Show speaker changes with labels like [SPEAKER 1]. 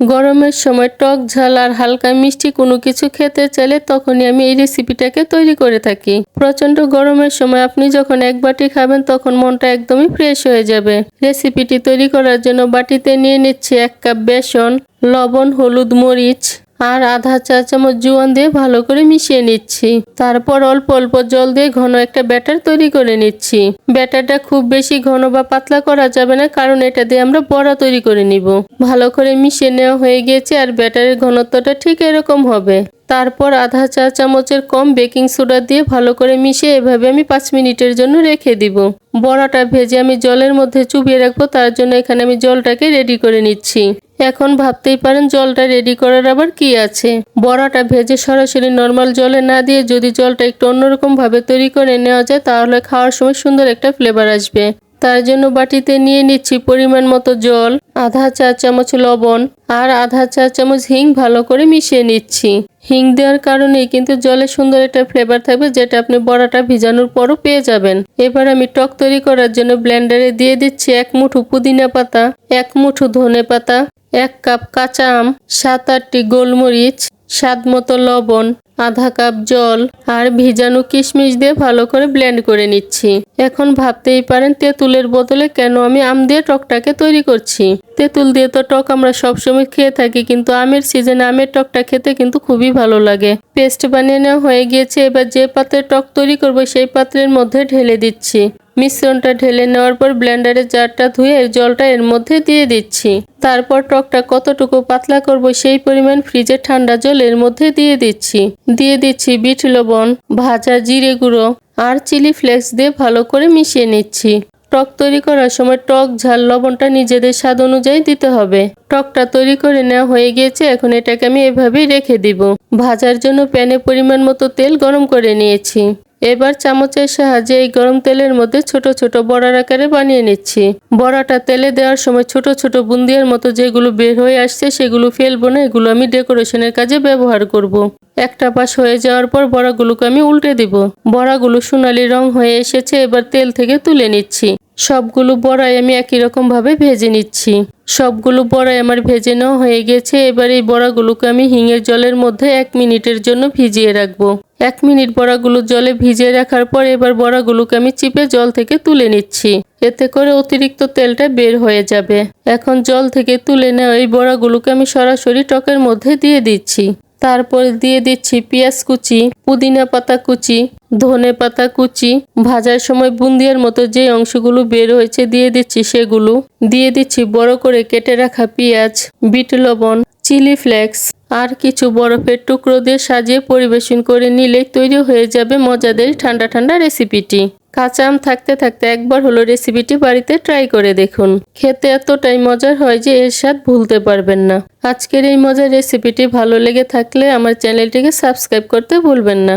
[SPEAKER 1] গরমের সময় টক ঝাল আর হালকা মিষ্টি কোনো কিছু খেতে চাইলে তখনই আমি এই রেসিপিটাকে তৈরি করে থাকি। প্রচণ্ড গরমের সময় আপনি যখন এক বাটি খাবেন, তখন মনটা একদমই ফ্রেশ হয়ে যাবে। রেসিপিটি তৈরি করার জন্য বাটিতে নিয়ে নিচ্ছি এক কাপ বেসন, লবণ, হলুদ মরিচ আর আধা চা চামচ জোয়ান দিয়ে ভালো করে মিশিয়ে নিচ্ছি। তারপর অল্প অল্প জল দিয়ে ঘন একটা ব্যাটার তৈরি করে নিচ্ছি। ব্যাটারটা খুব বেশি ঘন বা পাতলা করা যাবে না, কারণ এটা দিয়ে আমরা বড়া তৈরি করে নিব। ভালো করে মিশিয়ে নেওয়া হয়ে গিয়েছে আর ব্যাটারের ঘনত্বটা ঠিক এরকম হবে। তারপর আধা চা চামচের কম বেকিং সোডা দিয়ে ভালো করে মিশিয়ে এভাবে আমি পাঁচ মিনিটের জন্য রেখে দিব। বড়াটা ভেজে আমি জলের মধ্যে চুবিয়ে রাখব, তার জন্য এখানে আমি জলটাকে রেডি করে নিচ্ছি। এখন ভাবতেই পারেন জলটা রেডি করার আবার কি আছে। বড়াটা ভেজে সরাসরি নর্মাল জলে না দিয়ে যদি জলটা একটু অন্যরকম ভাবে তৈরি করে নেওয়া যায়, তাহলে খাওয়ার সময় সুন্দর একটা ফ্লেভার আসবে। তার জন্য বাটিতে নিয়ে নিচ্ছি পরিমাণ মতো জল, আধা চা চামচ লবণ আর আধা চা চামচ হিং ভালো করে মিশিয়ে নিচ্ছি। হিং দেওয়ার কারণেই কিন্তু জলে সুন্দর একটা ফ্লেভার থাকবে যেটা আপনি বড়াটা ভিজানোর পরও পেয়ে যাবেন। এবার আমি টক তৈরি করার জন্য ব্লেন্ডারে দিয়ে দিচ্ছি এক মুঠো পুদিনা পাতা, এক মুঠো ধনে পাতা, এক কাপ কাঁচা আম, সাত আটটি গোলমরিচ, স্বাদ মতো লবণ আধা কাপ জল আর ভিজানো কিশমিশ দিয়ে ভালো করে ব্লেন্ড করে নিচ্ছি। এখন ভাবতেই পারেন তেঁতুলের বদলে কেন আমি আম দিয়ে টকটাকে তৈরি করছি। তেঁতুল দিয়ে তো টক আমরা সবসময় খেয়ে থাকি, কিন্তু আমের সিজনে আমের টকটা খেতে কিন্তু খুবই ভালো লাগে। পেস্ট বানিয়ে নেওয়া হয়ে গিয়েছে, এবার যে পাত্রে টক তৈরি করব সেই পাত্রের মধ্যে ঢেলে দিচ্ছি। মিশ্রণটা ঢেলে নেওয়ার পর ব্লেন্ডারের জারটা ধুয়ে জলটা এর মধ্যে দিয়ে দিচ্ছি। তারপর টকটা কতটুকু পাতলা করব সেই পরিমাণ ফ্রিজের ঠান্ডা জল এর মধ্যে দিয়ে দিচ্ছি। দিয়ে দিচ্ছি বিট লবণ, ভাজা জিরে গুঁড়ো আর চিলি ফ্লেক্স দিয়ে ভালো করে মিশিয়ে নিচ্ছি। টক তৈরি করার সময় টক, ঝাল, লবণটা নিজেদের স্বাদ অনুযায়ী দিতে হবে। টকটা তৈরি করে নেওয়া হয়ে গিয়েছে, এখন এটাকে আমি এভাবেই রেখে দিব। ভাজার জন্য প্যানে পরিমাণ মতো তেল গরম করে নিয়েছি। এবার চামচের সাহায্যে এই গরম তেলের মধ্যে ছোট ছোট বড়ার আকারে বানিয়ে নিচ্ছি। বড়াটা তেলে দেওয়ার সময় ছোট ছোট বুন্দিয়ার মতো যেগুলো বের হয়ে আসছে সেগুলো ফেলব না, এগুলো আমি ডেকোরেশনের কাজে ব্যবহার করব। একটা পাশ হয়ে যাওয়ার পর বড়াগুলোকে আমি উল্টে দিব। বড়াগুলো সোনালি রং হয়ে এসেছে, এবার তেল থেকে তুলে নিচ্ছি। সবগুলো বড়াই আমি একই রকম ভাবে ভেজে নিচ্ছি। সবগুলো বড়াই আমার ভেজে নেওয়া হয়ে গেছে, এবার এই বড়াগুলোকে আমি হিঙের জলের মধ্যে এক মিনিটের জন্য ভিজিয়ে রাখব। এক মিনিট বড়াগুলো জলে ভিজিয়ে রাখার পর এবার বড়াগুলোকে আমি চিপে জল থেকে তুলে নিচ্ছি। এতে করে অতিরিক্ত তেলটা বের হয়ে যাবে। এখন জল থেকে তুলে নেওয়া এই বড়াগুলোকে আমি সরাসরি টকের মধ্যে দিয়ে দিচ্ছি। তারপর দিয়ে দিচ্ছি পেঁয়াজ কুচি। পুদিনা পাতা কুচি, ধনে পাতা কুচি, ভাজার সময় বুন্দিয়ার মতো যে অংশগুলো বের হয়েছে দিয়ে দিচ্ছি সেগুলো। দিয়ে দিচ্ছি বড় করে কেটে রাখা পেঁয়াজ, বিট লবণ, চিলি ফ্লেক্স আর কিছু বরফের টুকরো দিয়ে সাজিয়ে পরিবেশন করে নিলে তৈরি হয়ে যাবে মজাদের ঠান্ডা ঠান্ডা রেসিপিটি। কাঁচা আম থাকতে থাকতে একবার হলো রেসিপিটি বাড়িতে ট্রাই করে দেখুন। খেতে এতটাই মজার হয় যে এর স্বাদ ভুলতে পারবেন না। আজকের এই মজার রেসিপিটি ভালো লেগে থাকলে আমার চ্যানেলটিকে সাবস্ক্রাইব করতে ভুলবেন না।